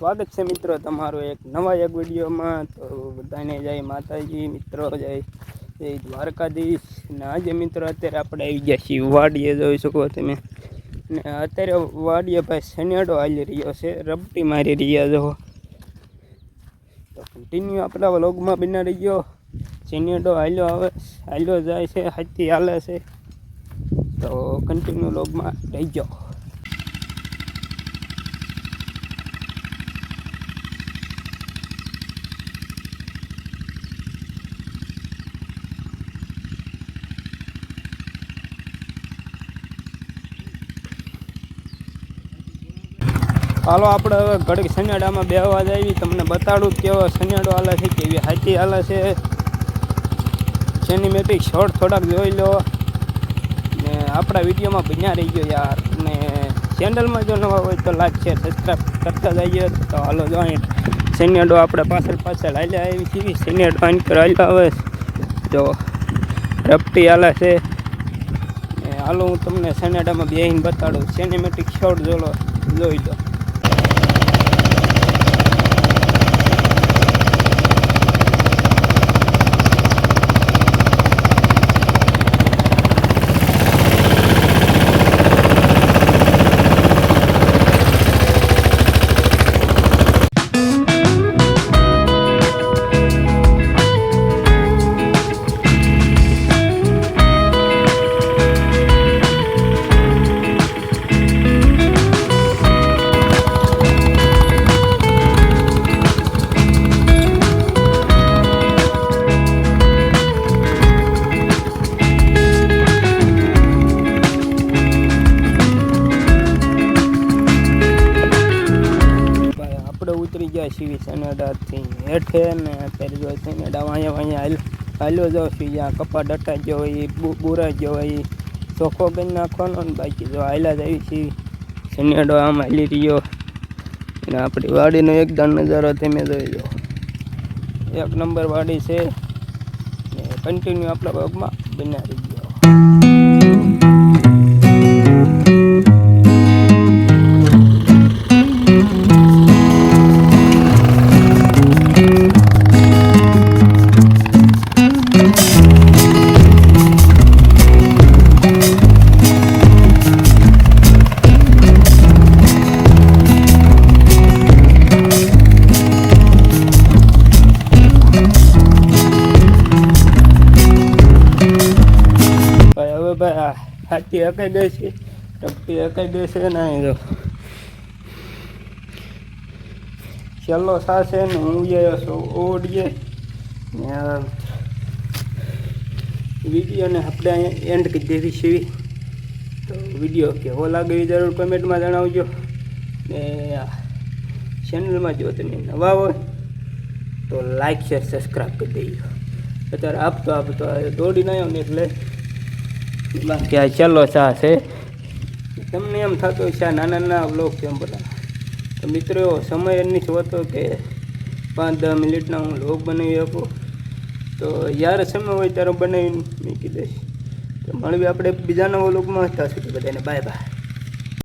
સ્વાગત છે મિત્રો તમારું એક નવા એક વિડીયોમાં. તો બધાને જય માતાજી, મિત્રો જય જય દ્વારકાધીશ. ને આજે મિત્રો અત્યારે આપણે આવી ગયા છીએ વાડીએ, જોઈ શકો તમે. ને અત્યારે વાડીએ ભાઈ શનિયાળો હાલી રહ્યો છે રબટી મારી રહ્યા જો તો કન્ટિન્યુ આપણા વ્લોગમાં બિના રહી ગયો શનિયાળો હાલ્યો આવે, હાલ્યો જાય છે, હાથી હાલે છે. તો કન્ટિન્યુ વ્લોગમાં રહી ગયો હાલો, આપણે હવે ઘડીક સન્યાડામાં બે અવાજ આવી તમને બતાડું કેવો સન્યાડો હાલે છે, કેવી હાથી હાલે છે. સિનેમેટિક શોર્ટ થોડાક જોઈ લો. ને આપણા વિડીયોમાં બન્યા રહી ગયો યાર. ને ચેનલમાં જો નવા હોય તો લાઈક, શેર સબસ્ક્રાઈબ કરતા જઈએ. તો હાલો, જો અહીં આપણે પાછળ પાછળ હાલ્યા આવી છીએ. સન્યાડો આની પર હાલ્યા આવે. જો, રપટી હાલે છે. હાલો, હું તમને સનેડામાં બેહીને બતાડું. સિનેમેટિક શોર્ટ જોલો, જોઈ લો. ઉતરી ગયા છીએ હેઠે ને અત્યારે જો સનેડા વાંયા વાંયા હાલ હાલ્યો જાઉં છું જ્યાં કપા ડટા ગયો હોય બુરા ગયો હોય ચોખ્ખો કરી નાખવાનો ને બાકી જો હાલ્યા જ આવી છીએ સનેડો આમ હાલી રહ્યો. અને આપણી વાડીનો એકદમ નજારો તમે જોઈ લો. એક નંબર વાડી છે. કન્ટિન્યુ આપણા ભાગમાં બનાવી ગયો ભાઈ આ હાથી હકાઈ દે છે, ટપટી હકાઈ દે છે ને અહીં જો છેલ્લો સાસે ને છું, ઓડીએ. વિડીયોને આપણે અહીંયા એન્ડ કરી દેવી છે. તો વીડિયો કેવો લાગે એ જરૂર કોમેન્ટમાં જણાવજો. ને ચેનલમાં જો તમે નવા હોય, તો લાઈક શેર સબસ્ક્રાઈબ કરી દઈએ અત્યારે આપતો આપતો દોડી આવ્યો ને એટલે બાકી આ ચાલો ચા છે. તમને એમ થતું છે આ નાના નાના બ્લોક છે એમ બધા. તો મિત્રો, સમય એની હોતો કે પાંચ દસ મિનિટના હું લોક બનાવી આપું તો જ્યારે સમય હોય ત્યારે બનાવીને મૂકી દઈશ. તો મળવી આપણે બીજાના વ્લોગમાં ત્યાં સુધી બધાને બાય બાય